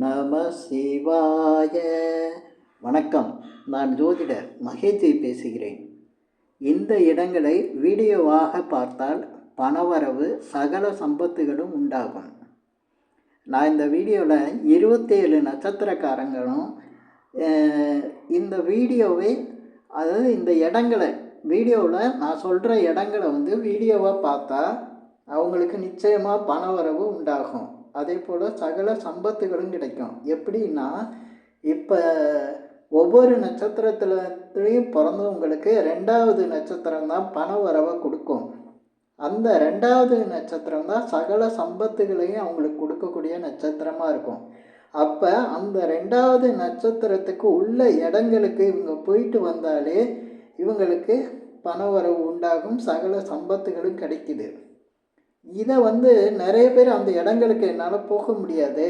நம சிவாய. வணக்கம். நான் ஜோதிடர் மகேஜி பேசுகிறேன். இந்த இடங்களை வீடியோவாக பார்த்தால் பணவரவு சகல சம்பத்துகளும் உண்டாகும். நான் இந்த வீடியோவில் இருபத்தேழு நட்சத்திரக்காரங்களும் இந்த வீடியோவை அதாவது இந்த இடங்களை வீடியோவில் நான் சொல்கிற இடங்களை வந்து வீடியோவாக பார்த்தா அவங்களுக்கு நிச்சயமாக பணவரவு உண்டாகும். அதே போல் சகல சம்பத்துகளும் கிடைக்கும். எப்படின்னா இப்போ ஒவ்வொரு நட்சத்திரத்துலேயும் பிறந்தவங்களுக்கு ரெண்டாவது நட்சத்திரம் தான் பண வரவை கொடுக்கும். அந்த ரெண்டாவது நட்சத்திரம் தான் சகல சம்பத்துகளையும் அவங்களுக்கு கொடுக்கக்கூடிய நட்சத்திரமாக இருக்கும். அப்போ அந்த ரெண்டாவது நட்சத்திரத்துக்கு உள்ள இடங்களுக்கு இவங்க போயிட்டு வந்தாலே இவங்களுக்கு பண வரவு உண்டாகும் சகல சம்பத்துகளும் கிடைக்குது. இதை வந்து நிறைய பேர் அந்த இடங்களுக்கு என்னால் போக முடியாது.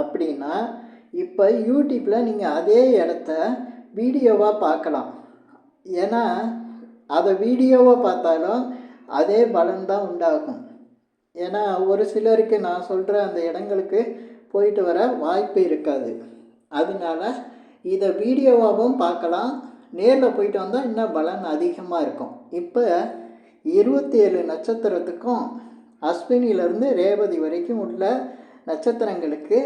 அப்படின்னா இப்போ யூடியூப்பில் நீங்கள் அதே இடத்த வீடியோவாக பார்க்கலாம். ஏன்னா அதை வீடியோவாக பார்த்தாலும் அதே பலன் தான் உண்டாகும். ஏன்னா ஒரு சிலருக்கு நான் சொல்கிற அந்த இடங்களுக்கு போயிட்டு வர வாய்ப்பு இருக்காது. அதனால இதை வீடியோவாகவும் பார்க்கலாம். நேரில் போயிட்டு வந்தால் இன்னும் பலன் அதிகமாக இருக்கும். இப்போ இருபத்தி ஏழு நட்சத்திரத்துக்கும் அஸ்வினியிலேருந்து ரேவதி வரைக்கும் உள்ள நட்சத்திரங்களுக்கு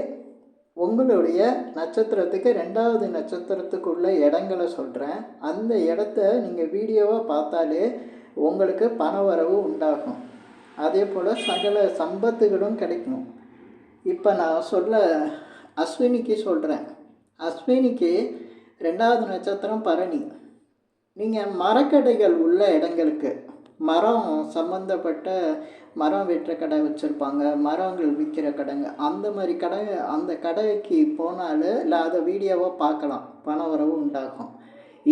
உங்களுடைய நட்சத்திரத்துக்கு ரெண்டாவது நட்சத்திரத்துக்குள்ள இடங்களை சொல்கிறேன் அந்த இடத்த நீங்கள் வீடியோவாக பார்த்தாலே உங்களுக்கு பண வரவு உண்டாகும். அதே போல் சகல சம்பத்துகளும் கிடைக்கும். இப்போ நான் சொல்ல அஸ்வினிக்கு சொல்கிறேன் அஸ்வினிக்கு ரெண்டாவது நட்சத்திரம் பரணி. நீங்கள் மரக்கடைகள் உள்ள இடங்களுக்கு மரம் சம்மந்தப்பட்ட மரம் வெட்டுற கடை வச்சுருப்பாங்க மரங்கள் விற்கிற கடைங்க. அந்த மாதிரி கடை அந்த கடைக்கு போனால் இல்லை அதை வீடியோவாக பார்க்கலாம். பண வரவு உண்டாகும்.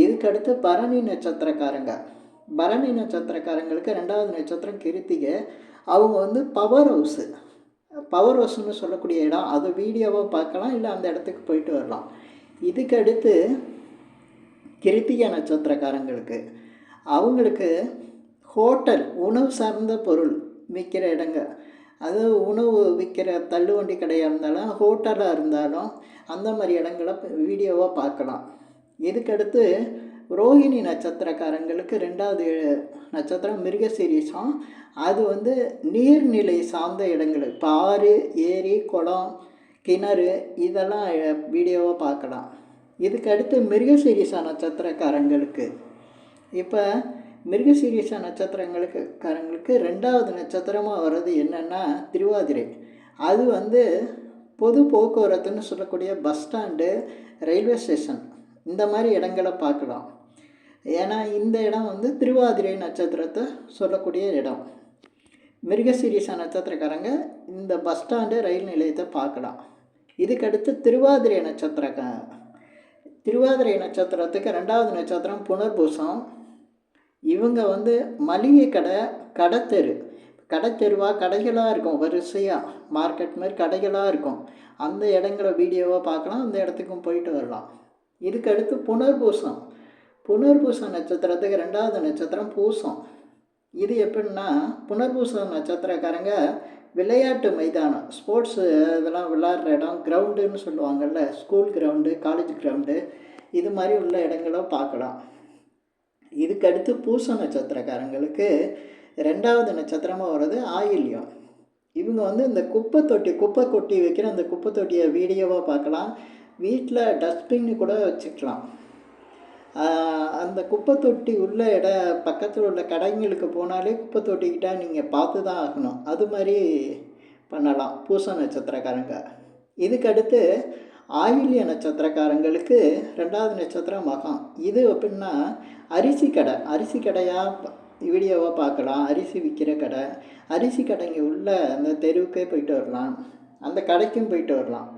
இதுக்கடுத்து பரணி நட்சத்திரக்காரங்க. பரணி நட்சத்திரக்காரங்களுக்கு ரெண்டாவது நட்சத்திரம் கிருத்திகை. அவங்க வந்து பவர் ஹவுஸு பவர் ஹவுஸ்னு சொல்லக்கூடிய இடம். அதை வீடியோவாக பார்க்கலாம் இல்லை அந்த இடத்துக்கு போயிட்டு வரலாம். இதுக்கு அடுத்து கிருத்திகை நட்சத்திரக்காரங்களுக்கு. அவங்களுக்கு ஹோட்டல் உணவு சார்ந்த பொருள் விற்கிற இடங்க. அது உணவு விற்கிற தள்ளுவண்டி கடையாக இருந்தாலும் ஹோட்டலாக இருந்தாலும் அந்த மாதிரி இடங்களை வீடியோவாக பார்க்கலாம். இதுக்கடுத்து ரோஹிணி நட்சத்திரக்காரங்களுக்கு ரெண்டாவது நட்சத்திரம் மிருக சீரீஸும் அது வந்து நீர்நிலை சார்ந்த இடங்கள். இப்போ ஆறு ஏரி குளம் கிணறு இதெல்லாம் வீடியோவாக பார்க்கலாம். இதுக்கு அடுத்து சீரீஸா நட்சத்திரக்காரங்களுக்கு. இப்போ மிருகசீரிச நட்சத்திரங்களுக்கு காரங்களுக்கு ரெண்டாவது நட்சத்திரமாக வர்றது என்னென்னா திருவாதிரை. அது வந்து பொது போக்குவரத்துன்னு சொல்லக்கூடிய பஸ் ஸ்டாண்டு ரயில்வே ஸ்டேஷன். இந்த மாதிரி இடங்களை பார்க்கலாம். ஏன்னா இந்த இடம் வந்து திருவாதிரை நட்சத்திரத்தை சொல்லக்கூடிய இடம். மிருகசீரிச நட்சத்திரக்காரங்க இந்த பஸ் ஸ்டாண்டு ரயில் நிலையத்தை பார்க்கலாம். இதுக்கடுத்து திருவாதிரை நட்சத்திரக்க திருவாதிரை நட்சத்திரத்துக்கு ரெண்டாவது நட்சத்திரம் புனர்பூசம். இவங்க வந்து மளிகை கடை கடைத்தெரு. கடைத்தெருவாக கடைகளாக இருக்கும் வரிசையாக மார்க்கெட் மாதிரி கடைகளாக இருக்கும். அந்த இடங்கள வீடியோவாக பார்க்கலாம் அந்த இடத்துக்கும் போயிட்டு வரலாம். இதுக்கு அடுத்து புனர்பூசம் புனர்பூச நட்சத்திரத்துக்கு ரெண்டாவது நட்சத்திரம் பூசம். இது எப்படின்னா புனர்பூச நட்சத்திரக்காரங்க விளையாட்டு மைதானம் ஸ்போர்ட்ஸு இதெல்லாம் விளாட்ற இடம் கிரவுண்டுன்னு சொல்லுவாங்கள்ல ஸ்கூல் கிரவுண்டு காலேஜ் கிரவுண்டு இது மாதிரி உள்ள இடங்கள பார்க்கலாம். இதுக்கடுத்து பூச நட்சத்திரக்காரங்களுக்கு ரெண்டாவது நட்சத்திரமாக வர்றது ஆயில்யம். இவங்க வந்து இந்த குப்பை தொட்டி குப்பை கொட்டி வைக்கிற அந்த குப்பை தொட்டியை வீடியோவாக பார்க்கலாம். வீட்டில் டஸ்ட்பின் கூட வச்சுக்கலாம். அந்த குப்பை தொட்டி உள்ள இட பக்கத்தில் உள்ள கடைங்களுக்கு போனாலே குப்பை தொட்டிக்கிட்ட நீங்கள் பார்த்து தான் ஆகணும். அது மாதிரி பண்ணலாம் பூச நட்சத்திரக்காரங்க. இதுக்கடுத்து ஆயில்ய நட்சத்திரக்காரங்களுக்கு ரெண்டாவது நட்சத்திரம் மகம். இது எப்படின்னா அரிசி கடை. அரிசி கடையாக வீடியோவாக பார்க்கலாம். அரிசி விற்கிற கடை. அரிசி கடைங்க உள்ள அந்த தெருவுக்கே போயிட்டு வரலாம். அந்த கடைக்கும் போயிட்டு வரலாம்.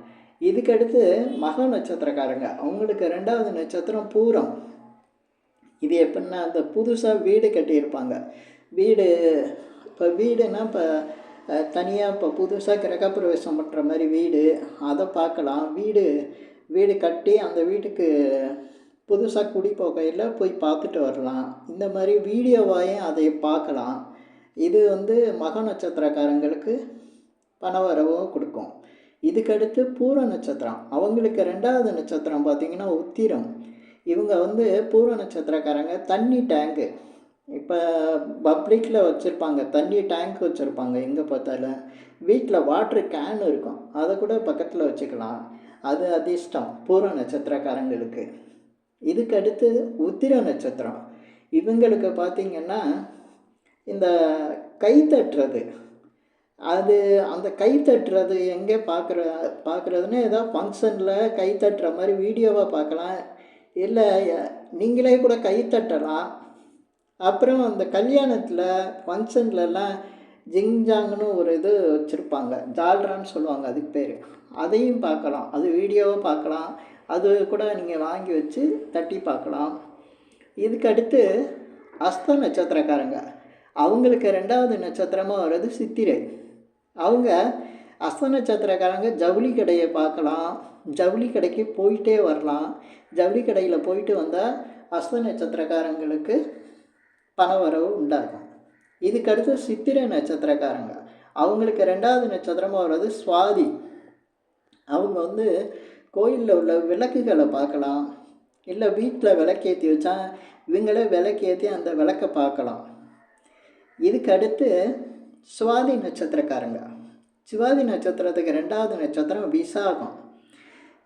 இதுக்கடுத்து மக நட்சத்திரக்காரங்க. அவங்களுக்கு ரெண்டாவது நட்சத்திரம் பூரம். இது எப்படின்னா அந்த புதுசாக வீடு கட்டியிருப்பாங்க. வீடு இப்போ வீடுனா இப்போ தனியாக இப்போ புதுசாக கிரகப்பிரவேசம் பண்ணுற மாதிரி வீடு அதை பார்க்கலாம் வீடு வீடு கட்டி அந்த வீட்டுக்கு புதுசாக குடி போகையில் போய் பார்த்துட்டு வரலாம். இந்த மாதிரி வீடியோவாயும் அதை பார்க்கலாம். இது வந்து மக நட்சத்திரக்காரங்களுக்கு பணவரவும் கொடுக்கும். இதுக்கடுத்து பூர நட்சத்திரம். அவங்களுக்கு ரெண்டாவது நட்சத்திரம் பார்த்திங்கன்னா உத்திரம். இவங்க வந்து பூர நட்சத்திரக்காரங்க. தண்ணி டேங்கு இப்போ பப்ளிக்கில் வச்சுருப்பாங்க தண்ணி டேங்க் வச்சுருப்பாங்க எங்கே பார்த்தாலும். வீட்டில் வாட்ரு கேன் இருக்கும். அதை கூட பக்கத்தில் வச்சுக்கலாம். அது அதிர்ஷ்டம். பூர்வ நட்சத்திரக்காரங்களுக்கு. இதுக்கு அடுத்து உத்திர நட்சத்திரம். இவங்களுக்கு பார்த்திங்கன்னா இந்த கை தட்டுறது. அது அந்த கை தட்டுறது எங்கே பார்க்குற பார்க்குறதுன்னு ஏதோ ஃபங்க்ஷனில் கை தட்டுற மாதிரி வீடியோவாக பார்க்கலாம். இல்லை நீங்களே கூட கை தட்டலாம். அப்புறம் அந்த கல்யாணத்தில் ஃபங்க்ஷன்லலாம் ஜிங்ஜாங்னு ஒரு இது வச்சுருப்பாங்க. ஜால்ரான்னு சொல்லுவாங்க அதுக்கு பேர். அதையும் பார்க்கலாம். அது வீடியோவாக பார்க்கலாம். அது கூட நீங்கள் வாங்கி வச்சு தட்டி பார்க்கலாம். இதுக்கடுத்து அஸ்த நட்சத்திரக்காரங்க. அவங்களுக்கு ரெண்டாவது நட்சத்திரமாக வர்றது சித்திரை. அவங்க அஸ்த நட்சத்திரக்காரங்க ஜவுளி கடையை பார்க்கலாம். ஜவுளி கடைக்கு போயிட்டே வரலாம். ஜவுளி கடையில் போயிட்டு வந்தால் அஸ்த நட்சத்திரக்காரங்களுக்கு பணவரவு உண்டாகும். இதுக்கடுத்து சித்திரை நட்சத்திரக்காரங்க. அவங்களுக்கு ரெண்டாவது நட்சத்திரமாக வர்றது சுவாதி. அவங்க வந்து கோயிலில் உள்ள விளக்குகளை பார்க்கலாம். இல்லை வீட்டில் விளக்கேற்றி வச்சா இவங்களே விளக்கேற்றி அந்த விளக்கை பார்க்கலாம். இதுக்கு அடுத்து சுவாதி நட்சத்திரக்காரங்க. சுவாதி நட்சத்திரத்துக்கு ரெண்டாவது நட்சத்திரம் விசாகம்.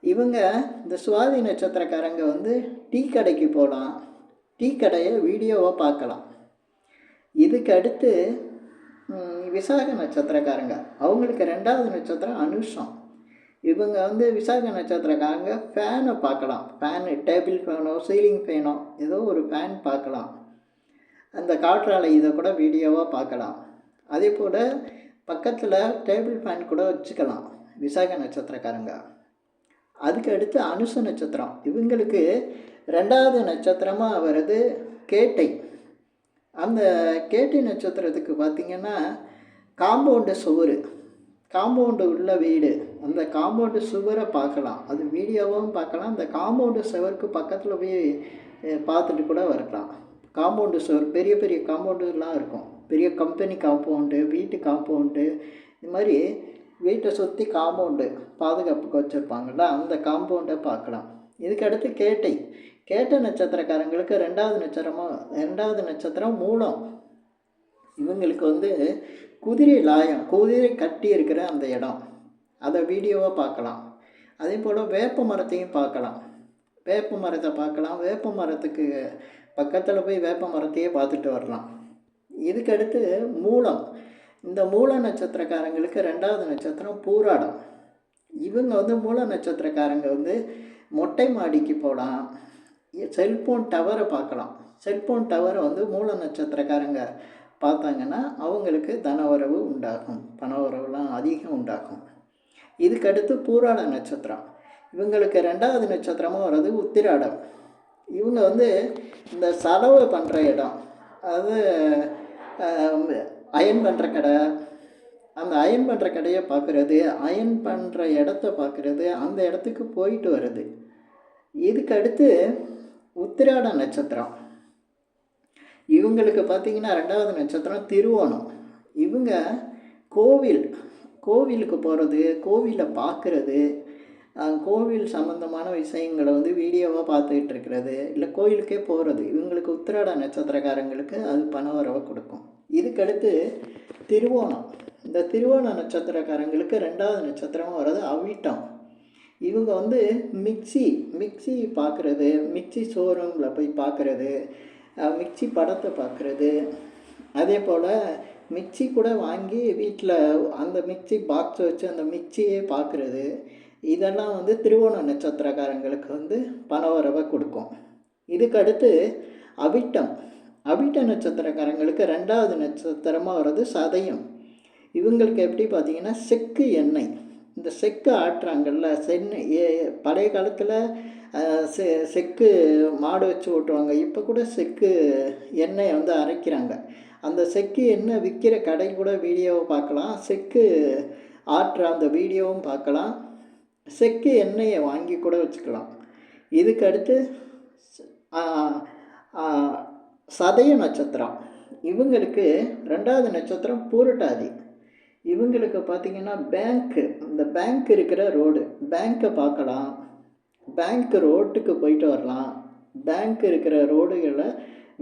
இவங்க இந்த சுவாதி நட்சத்திரக்காரங்க வந்து டீ கடைக்கு போகலாம் டீ கடையை வீடியோவாக பார்க்கலாம். இதுக்கு அடுத்து விசாக நட்சத்திரக்காரங்க. அவங்களுக்கு ரெண்டாவது நட்சத்திரம் அனுஷம். இவங்க வந்து விசாக நட்சத்திரக்காரங்க ஃபேனை பார்க்கலாம். ஃபேனு டேபிள் ஃபேனோ சீலிங் ஃபேனோ ஏதோ ஒரு ஃபேன் பார்க்கலாம். அந்த காற்றாலை இதை கூட வீடியோவாக பார்க்கலாம். அதே போல் பக்கத்தில் டேபிள் ஃபேன் கூட வச்சுக்கலாம் விசாக நட்சத்திரக்காரங்க. அதுக்கு அடுத்து அனுச நட்சத்திரம். இவங்களுக்கு ரெண்டாவது நட்சத்திரமாக வர்றது கேட்டை. அந்த கேட்டை நட்சத்திரத்துக்கு பார்த்திங்கன்னா காம்பவுண்டு சுவர். காம்பவுண்டு உள்ள வீடு. அந்த காம்பவுண்டு சுவரை பார்க்கலாம். அது வீடியோவும் பார்க்கலாம். அந்த காம்பவுண்டு சுவருக்கு பக்கத்தில் போய் பார்த்துட்டு கூட வரலாம். காம்பவுண்டு சுவர் பெரிய பெரிய காம்பவுண்டுலாம் இருக்கும். பெரிய கம்பெனி காம்பவுண்டு வீட்டு காம்பவுண்டு இது மாதிரி வீட்டை சுற்றி காம்பவுண்டு பாதுகாப்புக்கு வச்சுருப்பாங்கள்ல அந்த காம்பவுண்டை பார்க்கலாம். இதுக்கு அடுத்து கேட்டை. கேட்ட நட்சத்திரக்காரங்களுக்கு ரெண்டாவது நட்சத்திரமாக ரெண்டாவது நட்சத்திரம் மூலம். இவங்களுக்கு வந்து குதிரை லாயம் குதிரை கட்டி இருக்கிற அந்த இடம். அதை வீடியோவாக பார்க்கலாம். அதே போல் வேப்ப மரத்தையும் பார்க்கலாம். வேப்ப மரத்தை பார்க்கலாம். வேப்ப மரத்துக்கு பக்கத்தில் போய் வேப்ப மரத்தையே பார்த்துட்டு வரலாம். இதுக்கடுத்து மூலம். இந்த மூல நட்சத்திரக்காரங்களுக்கு ரெண்டாவது நட்சத்திரம் பூராடம். இவங்க வந்து மூல நட்சத்திரக்காரங்க வந்து மொட்டை மாடிக்கு போகலாம் செல்ஃபோன் டவரை பார்க்கலாம். செல்ஃபோன் டவரை வந்து மூல நட்சத்திரக்காரங்க பார்த்தாங்கன்னா அவங்களுக்கு தன உறவு உண்டாகும். பணவரவுலாம் அதிகம் உண்டாகும். இதுக்கடுத்து பூராட நட்சத்திரம். இவங்களுக்கு ரெண்டாவது நட்சத்திரமாக வர்றது உத்திராடம். இவங்க வந்து இந்த செலவு பண்ணுற இடம். அது அயன் பண்ணுற கடை. அந்த அயன் பண்ணுற கடையை பார்க்குறது அயன் பண்ணுற இடத்த பார்க்குறது அந்த இடத்துக்கு போயிட்டு வருது இதுக்கு அடுத்து உத்திராட நட்சத்திரம். இவங்களுக்கு பார்த்திங்கன்னா ரெண்டாவது நட்சத்திரம் திருவோணம். இவங்க கோவில் கோவிலுக்கு போகிறது கோவிலில் பார்க்குறது கோவில் சம்மந்தமான விஷயங்களை வந்து வீடியோவாக பார்த்துக்கிட்டு இருக்கிறது இல்லை கோயிலுக்கே போகிறது இவங்களுக்கு உத்திராட நட்சத்திரக்காரங்களுக்கு அது பண வரவை கொடுக்கும். இதுக்கடுத்து திருவோணம். இந்த திருவோண நட்சத்திரக்காரங்களுக்கு ரெண்டாவது நட்சத்திரமாக வர்றது அவிட்டம். இவங்க வந்து மிக்சி மிக்சி பார்க்குறது மிக்சி ஷோரூமில் போய் பார்க்குறது மிக்சி படத்தை பார்க்குறது அதே போல் மிக்சி கூட வாங்கி வீட்டில் அந்த மிக்சி பாக்ஸ் வச்சு அந்த மிக்சியே பார்க்குறது இதெல்லாம் வந்து திருவோண நட்சத்திரக்காரங்களுக்கு வந்து பணவரவை கொடுக்கும். இதுக்கடுத்து அவிட்டம். அவிட்ட நட்சத்திரக்காரங்களுக்கு ரெண்டாவது நட்சத்திரமாக வர்றது சதயம். இவங்களுக்கு எப்படி பார்த்தீங்கன்னா செக்கு எண்ணெய். இந்த செக்கு ஆட்டுறாங்கல்ல சென்னை ஏ பழைய காலத்தில் செ செக்கு மாடு வச்சு ஓட்டுவாங்க. இப்போ கூட செக்கு எண்ணெயை வந்து அரைக்கிறாங்க. அந்த செக்கு எண்ணெய் விற்கிற கடை கூட வீடியோவை பார்க்கலாம். செக்கு ஆட்டுற அந்த வீடியோவும் பார்க்கலாம். செக்கு எண்ணெயை வாங்கி கூட வச்சுக்கலாம். இதுக்கு அடுத்து சதய நட்சத்திரம். இவங்களுக்கு ரெண்டாவது நட்சத்திரம் பூரட்டாதி. இவங்களுக்கு பார்த்தீங்கன்னா பேங்க்கு இந்த பேங்க் இருக்கிற ரோடு பேங்க்கை பார்க்கலாம். பேங்க் ரோட்டுக்கு போயிட்டு வரலாம். பேங்க் இருக்கிற ரோடுகளை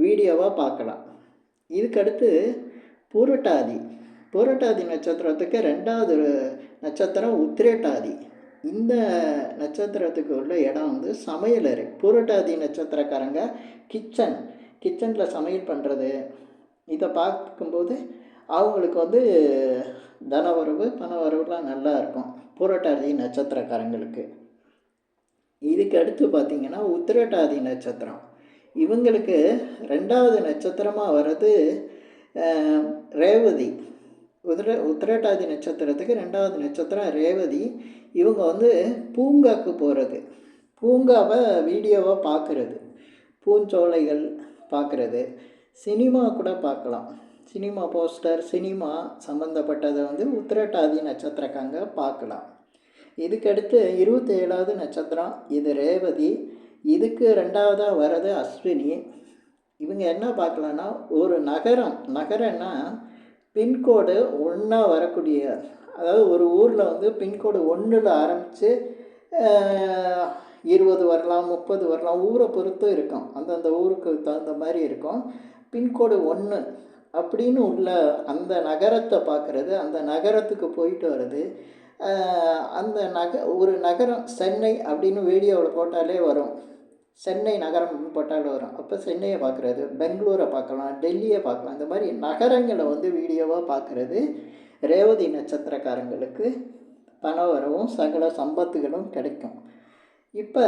வீடியோவாக பார்க்கலாம். இதுக்கடுத்து புரட்டாதி. புரட்டாதி நட்சத்திரத்துக்கு ரெண்டாவது நட்சத்திரம் உத்திரட்டாதி. இந்த நட்சத்திரத்துக்கு உள்ள இடம் வந்து சமையலறை பூரட்டாதி நட்சத்திரக்காரங்க கிச்சன் கிச்சனில் சமையல் பண்ணுறது இதை பார்க்கும்போது அவங்களுக்கு வந்து தனவரவு பணவரவுலாம் நல்லா இருக்கும். பூரட்டாதி நட்சத்திரக்காரங்களுக்கு. இதுக்கு அடுத்து பார்த்திங்கன்னா உத்திரட்டாதி நட்சத்திரம். இவங்களுக்கு ரெண்டாவது நட்சத்திரமாக வர்றது ரேவதி. உதிர உத்திரட்டாதி நட்சத்திரத்துக்கு ரெண்டாவது நட்சத்திரம் ரேவதி. இவங்க வந்து பூங்காக்கு போகிறது பூங்காவை வீடியோவாக பார்க்குறது பூஞ்சோலைகள் பார்க்குறது சினிமா கூட பார்க்கலாம் சினிமா போஸ்டர் சினிமா சம்மந்தப்பட்டதை வந்து உத்திரட்டாதி நட்சத்திரக்காங்க பார்க்கலாம். இதுக்கடுத்து இருபத்தி ஏழாவது நட்சத்திரம் இது ரேவதி இதுக்கு ரெண்டாவதாக வர்றது அஸ்வினி. இவங்க என்ன பார்க்கலான்னா ஒரு நகரம் நகரம்னா பின்கோடு ஒன்றா வரக்கூடிய அதாவது ஒரு ஊரில் வந்து பின்கோடு ஒன்றில் ஆரம்பித்து இருபது வரலாம் முப்பது வரலாம் ஊரை பொறுத்தும் இருக்கும். அந்தந்த ஊருக்கு தகுந்த மாதிரி இருக்கும். பின்கோடு ஒன்று அப்படின்னு உள்ள அந்த நகரத்தை பார்க்குறது அந்த நகரத்துக்கு போயிட்டு வர்றது அந்த நக ஒரு நகரம் சென்னை அப்படின்னு வீடியோவில் போட்டாலே வரும். சென்னை நகரம் போட்டாலே வரும். அப்போ சென்னையை பார்க்குறது பெங்களூரை பார்க்கலாம் டெல்லியை பார்க்கலாம். இந்த மாதிரி நகரங்களை வந்து வீடியோவாக பார்க்குறது ரேவதி நட்சத்திரக்காரங்களுக்கு பண வரவும் சகல சம்பத்துகளும் கிடைக்கும். இப்போ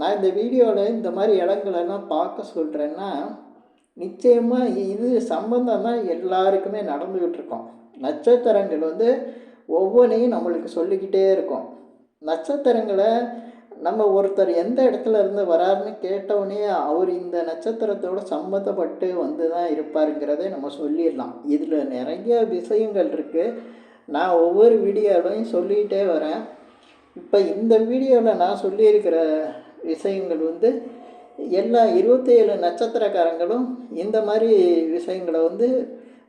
நான் இந்த வீடியோவில் இந்த மாதிரி இடங்களெல்லாம் பார்க்க சொல்கிறேன்னா நிச்சயமாக இது சம்பந்தம் தான் எல்லாருக்குமே நடந்துக்கிட்டு இருக்கோம் நட்சத்திரங்கள் வந்து ஒவ்வொன்றையும் நம்மளுக்கு சொல்லிக்கிட்டே இருக்கும். நட்சத்திரங்களை நம்ம ஒருத்தர் எந்த இடத்துல இருந்து வராருன்னு கேட்டவுடனே அவர் இந்த நட்சத்திரத்தோட சம்மந்தப்பட்டு வந்து தான் இருப்பாருங்கிறதை நம்ம சொல்லிடலாம். இதில் நிறைய விஷயங்கள் இருக்குது நான் ஒவ்வொரு வீடியோவிலையும் சொல்லிக்கிட்டே வரேன். இப்போ இந்த வீடியோவில் நான் சொல்லியிருக்கிற விஷயங்கள் வந்து எல்லா இருபத்தேழு நட்சத்திரக்காரங்களும் இந்த மாதிரி விஷயங்களை வந்து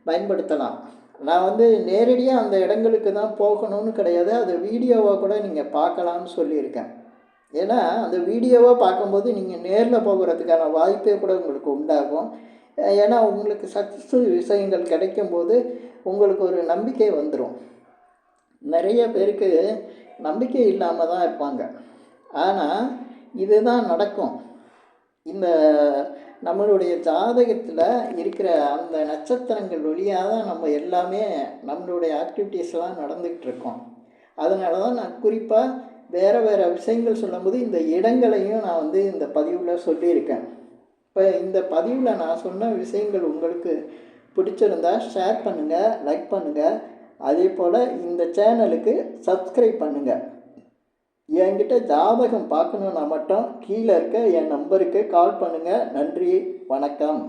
பயன்படுத்தலாம். நான் வந்து நேரடியாக அந்த இடங்களுக்கு தான் போகணும்னு கிடையாது. அது வீடியோவாக கூட நீங்கள் பார்க்கலாம்னு சொல்லியிருக்கேன். ஏன்னா அந்த வீடியோவாக பார்க்கும்போது நீங்கள் நேரில் போகிறதுக்கான வாய்ப்பே கூட உங்களுக்கு உண்டாகும். ஏன்னா உங்களுக்கு சக்ஸஸ் விஷயங்கள் கிடைக்கும்போது உங்களுக்கு ஒரு நம்பிக்கை வந்துடும் நிறைய பேருக்கு நம்பிக்கை இல்லாமல் தான் இருப்பாங்க. ஆனால் இதுதான் நடக்கும். இந்த நம்மளுடைய ஜாதகத்தில் இருக்கிற அந்த நட்சத்திரங்கள் வழியாக தான் நம்ம எல்லாமே நம்மளுடைய ஆக்டிவிட்டீஸ்லாம் நடந்துக்கிட்டு இருக்கோம். அதனால தான் நான் குறிப்பாக வேறு வேறு விஷயங்கள் சொல்லும்போது இந்த இடங்களையும் நான் வந்து இந்த பதிவில் சொல்லியிருக்கேன். இப்போ இந்த பதிவில் நான் சொன்ன விஷயங்கள் உங்களுக்கு பிடிச்சிருந்தா ஷேர் பண்ணுங்கள் லைக் பண்ணுங்கள் அதே போல் இந்த சேனலுக்கு சப்ஸ்கிரைப் பண்ணுங்கள் என்கிட்ட ஜாதகம் பார்க்கணுன்னா மட்டும் கீழே இருக்க என் நம்பருக்கு கால் பண்ணுங்கள் நன்றி வணக்கம்.